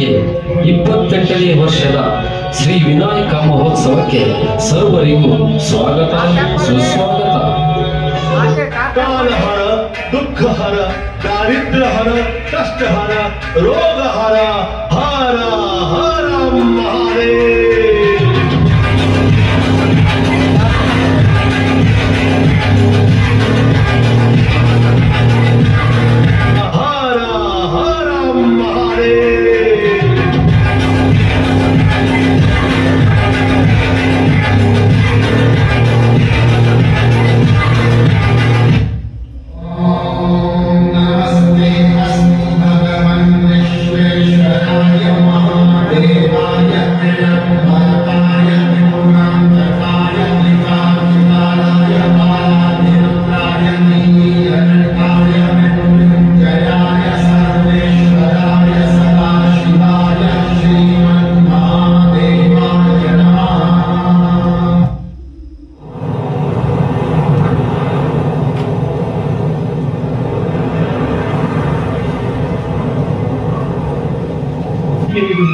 ಭಕ್ತಾದಿಗಳಿಗೆ ಇಪ್ಪತ್ತೆಂಟನೇ ವರ್ಷದ ಶ್ರೀ ವಿನಾಯಕ ಮಹೋತ್ಸವಕ್ಕೆ ಸರ್ವರಿಗೂ ಸ್ವಾಗತ, ಸುಸ್ವಾಗತ. ಕಾಲಹರ ದುಃಖಹರ, ದಾರಿದ್ರ್ಯಹರ, ಕಷ್ಟಹರ, ರೋಗಹರ ಹರ ಹರ. ಎಲ್ಲ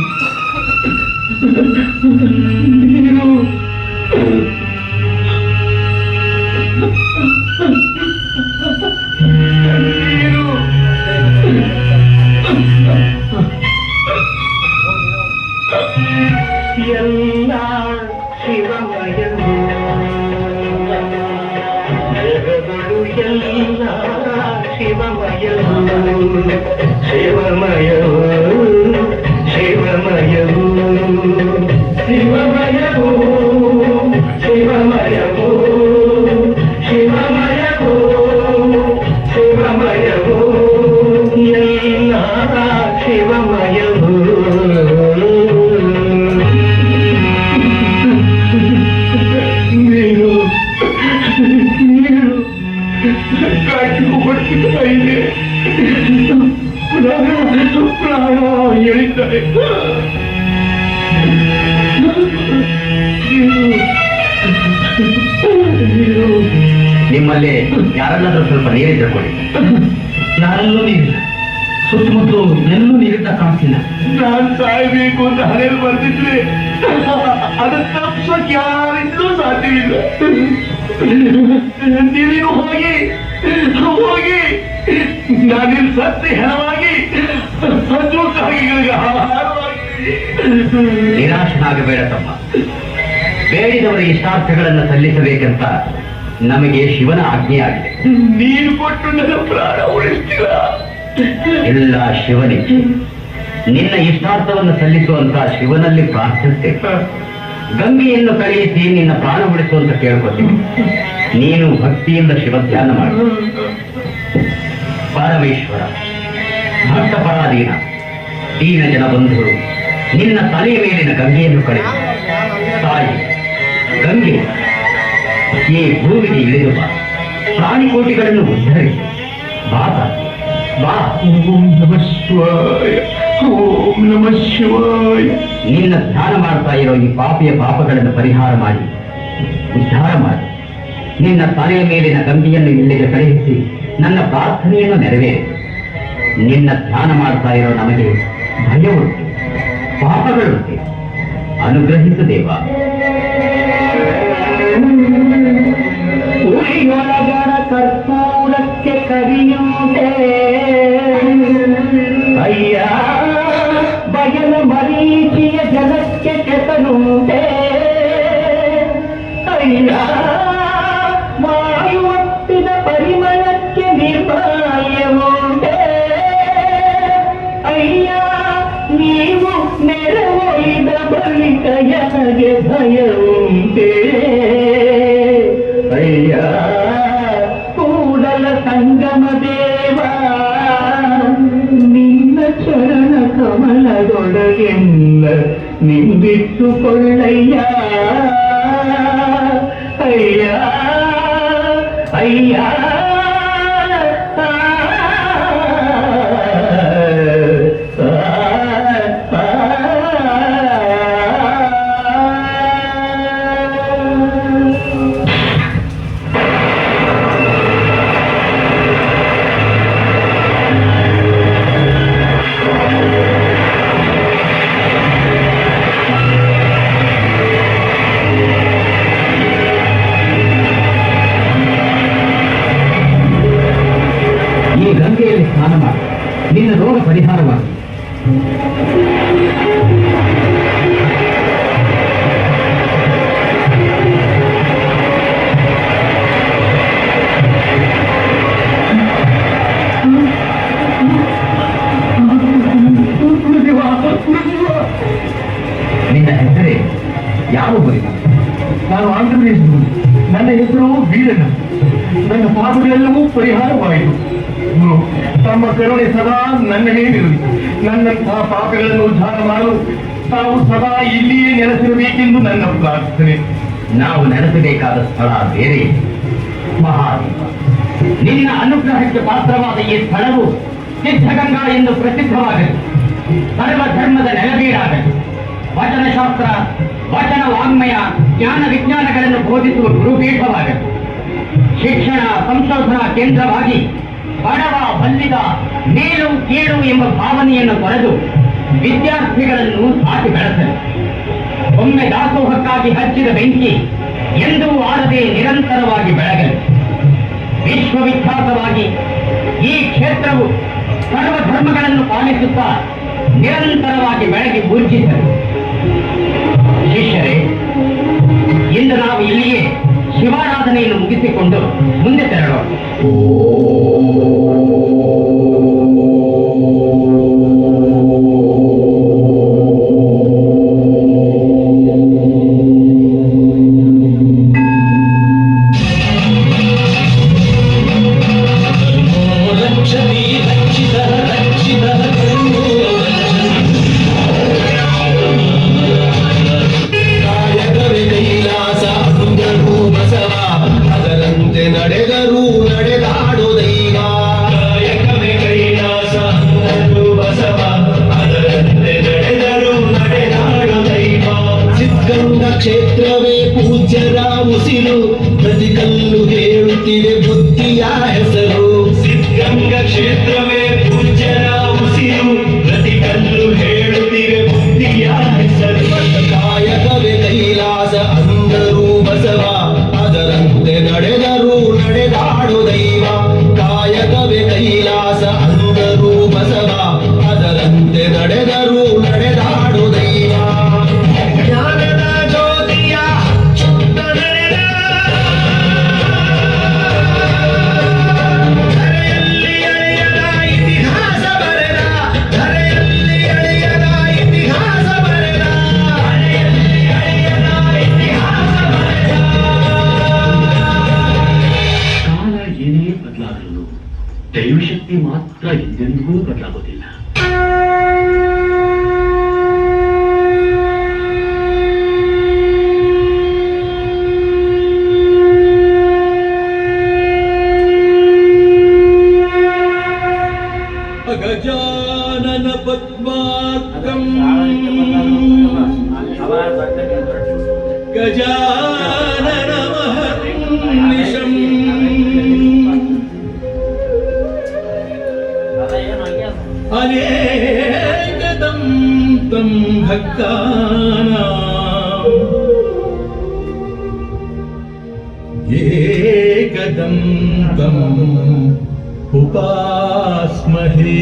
ನಿಮ್ಮಲ್ಲಿ ಯಾರನ್ನಾದ್ರೂ ಸ್ವಲ್ಪ ನೀರಿದ್ರೆ ಕೊಡಿ. ನಾನಲ್ಲೂ ನೀರಿಲ್ಲ. ಸುತ್ತಮುತ್ತಲು ಎಲ್ಲೂ ನೀರಿದ್ದ ಕಾಣಿಸ್ತಿಲ್ಲ ನಾನು ಸಾಯ್ಬೇಕು ಅಂತ ಹಣೆಯಲ್ಲಿ ಬರ್ತಿದ್ರೆ ಅದನ್ನ ತಪ್ಪಕ್ಕೆ ಯಾರಿಂದಲೂ ಸಾಧ್ಯವಿಲ್ಲ ನೀನು ಹೋಗಿ ಹೋಗಿ ನಾನಿಲ್ಲಿ ಸತ್ತಿ ಹೆಣವಾಗಿ ಸಂತೋಷವಾಗಿ ಕಾಯಿಗಳಿಗೆ ಆಹಾರವಾಗಿ ನಿರಾಶನಾಗಬೇಡ ತಮ್ಮ. ಬೇಡಿದವರ ಇಷ್ಟಾರ್ಥಗಳನ್ನು ಸಲ್ಲಿಸಬೇಕಂತ ನಮಗೆ ಶಿವನ ಆಜ್ಞೆಯಾಗಿದೆ. ನೀನು ಕೊಟ್ಟು ನನ್ನ ಪ್ರಾಣ ಉಳಿಸ್ತೀರ? ಎಲ್ಲ ಶಿವನಿಗೆ ನಿನ್ನ ಇಷ್ಟಾರ್ಥವನ್ನು ಸಲ್ಲಿಸುವಂತ ಶಿವನಲ್ಲಿ ಪ್ರಾರ್ಥಿಸುತ್ತೆ ಗಂಗೆಯನ್ನು ಕಳಿಸಿ ನಿನ್ನ ಪ್ರಾಣ ಉಳಿಸುವಂತ ಕೇಳ್ಕೊತೀನಿ. ನೀನು ಭಕ್ತಿಯಿಂದ ಶಿವ ಧ್ಯಾನ ಮಾಡು ಪರಮೇಶ್ವರ ಭಕ್ತ ಪರಾಧೀನ ದೀನ ಜನ ಬಂಧುಗಳು ನಿನ್ನ ತಲೆಯ ಮೇಲಿನ ಗಂಗೆಯನ್ನು ಕಳೆ ತಾಯಿ ಗಂಗೆ ಈ ಭೂಮಿಗೆ ಇಳಿದು ಬಾ ಪ್ರಾಣಿಕೋಟಿಗಳನ್ನು ಉದ್ಧರಿಸಿ ಬಾತ ಬಾ. ಓಂ ನಮ ಶಿವಾಯ. ಓಂ ನಮ ಶಿವಾಯ. ನಿನ್ನ ಧ್ಯಾನ ಮಾಡ್ತಾ ಇರೋ ಈ ಪಾಪಿಯ ಪಾಪಗಳನ್ನು ಪರಿಹಾರ ಮಾಡಿ ಉದ್ಧಾರ ಮಾಡಿ. ನಿನ್ನ ತಲೆಯ ಮೇಲಿನ ಗಂಬಿಯನ್ನು ಇಲ್ಲಿಗೆ ಕಳುಹಿಸಿ ನನ್ನ ಪ್ರಾರ್ಥನೆಯನ್ನು ನೆರವೇರಿ. ನಿನ್ನ ಧ್ಯಾನ ಮಾಡ್ತಾ ಇರೋ ನಮಗೆ ಭಯ ಉಂಟು ಪಾಪಗಳುಂಟು. ಅನುಗ್ರಹಿಸು ದೇವ. ಉಳಿಯೊಳಗರ ಕರ್ಪೂರಕ್ಕೆ ಕರಿಯುಂಟೆ ಅಯ್ಯ ಬಯಲ ಮರೀಚಿಯ ಜಲಕ್ಕೆ ಕೆಸರುಂಟೆ ಅಯ್ಯ ವಾಯುವಪ್ಪಿದ ಪರಿಮಳಕ್ಕೆ ನಿರ್ಮಾಲ್ಯವುಂಟೆ ಅಯ್ಯ ನೀವು ನೆರವೊಯ್ದ ಬಳಿಕ ನನಗೆ ಭಯ ಕಮಲದೊಳಗೆಲ್ಲ ನಿಂದಿಟ್ಟುಕೊಳ್ಳಯ್ಯ ಅಯ್ಯ ಅಯ್ಯ ಊರಿನ ನಾನು ಆಂಧ್ರಪ್ರದೇಶದವನು. ನನ್ನ ಹೆಸರು ವೀರಣ್ಣ. ನನ್ನ ಪಾಪಗಳೆಲ್ಲವೂ ಪರಿಹಾರವಾಯಿತು. ತಮ್ಮ ಕರುಣೆ ಸದಾ ನನ್ನ ಮೇಲಿರಲಿ. ನನ್ನಂತಹ ಪಾಪಗಳನ್ನು ಉದ್ಧಾರ ಮಾಡಲು ತಾವು ಸದಾ ಇಲ್ಲಿಯೇ ನೆಲೆಸಿರಬೇಕೆಂದು ನನ್ನ ಪ್ರಾರ್ಥನೆ. ನಾವು ನೆಲೆಸಬೇಕಾದ ಸ್ಥಳ ಬೇರೆ. ಮಹಾದೇವ ನಿನ್ನ ಅನುಗ್ರಹಕ್ಕೆ ಪಾತ್ರವಾದ ಈ ಸ್ಥಳವು ಸಿದ್ಧಗಂಗಾ ಎಂದು ಪ್ರಸಿದ್ಧವಾಗಲಿ. ಸರ್ವ ಧರ್ಮದ ನೆಲವೀಡಾಗಲಿ ವಚನಶಾಸ್ತ್ರ ವಚನ, ವಾಂಗ್ಮಯ, ಜ್ಞಾನ, ವಿಜ್ಞಾನಗಳನ್ನು ಬೋಧಿಸುವ ಗುರುಪೀಠವಾಗಬೇಕು ಶಿಕ್ಷಣ, ಸಂಶೋಧನಾ ಕೇಂದ್ರವಾಗಿ ಬಡವ, ಬಲ್ಲಿದ, ಮೇಲು, ಕೇಳು ಎಂಬ ಭಾವನೆಯನ್ನು ತೊರೆದು ವಿದ್ಯಾರ್ಥಿಗಳನ್ನು ಸಾಕಿ ಬೆಳೆಸಲು. ಒಮ್ಮೆ ದಾಸೋಹಕ್ಕಾಗಿ ಹಚ್ಚಿದ ಬೆಂಕಿ ಎಂದೂ ಆರದೆ ನಿರಂತರವಾಗಿ ಬೆಳಗಲಿ. ವಿಶ್ವವಿಖ್ಯಾತವಾಗಿ ಈ ಕ್ಷೇತ್ರವು ಸರ್ವ ಧರ್ಮಗಳನ್ನು ಪಾಲಿಸುತ್ತಾ ನಿರಂತರವಾಗಿ ಬೆಳಗಿ ಪೂಜಿಸಲು ಶಿಷ್ಯರೇ ಇಂದು ನಾವು ಇಲ್ಲಿಯೇ ಶಿವಾರಾಧನೆಯನ್ನು ಮುಗಿಸಿಕೊಂಡು ಮುಂದೆ ತೆರಳೋಣ. ರಕ್ಷತಿ ಕ್ಷೇತ್ರವೇ ಪೂಜ್ಯರ ಉಸಿರು ಪ್ರತಿ ಕಲ್ಲು ಹೇಳುತ್ತಿವೆ ಬುದ್ಧಿಯ ಹೆಸರು. ಸಿದ್ಧಗಂಗ ಕ್ಷೇತ್ರವೇ ಪೂಜ್ಯರ ಉಸಿರು ಪ್ರತಿ ಕಲ್ಲು ಹೇಳುತ್ತಿವೆ ಬುದ್ಧಿಯ ಹೆಸರು. ಕಾಯಕವೇ ಕೈಲಾಸ ಅಂದರು ಬಸವ ಅದರಂತೆ ನಡೆದರು ಎಂದೆಂದಿಗೂ ಬದಲಾಗೋದಿಲ್ಲ ಗಜಾನನ ಪದ್ಮಾರ್ಕಂ ಗಜಾನನ ಮಹರ್ನಿಶಂ अनेकदं तं भक्तानाम् एकदं तम् उपास्महे।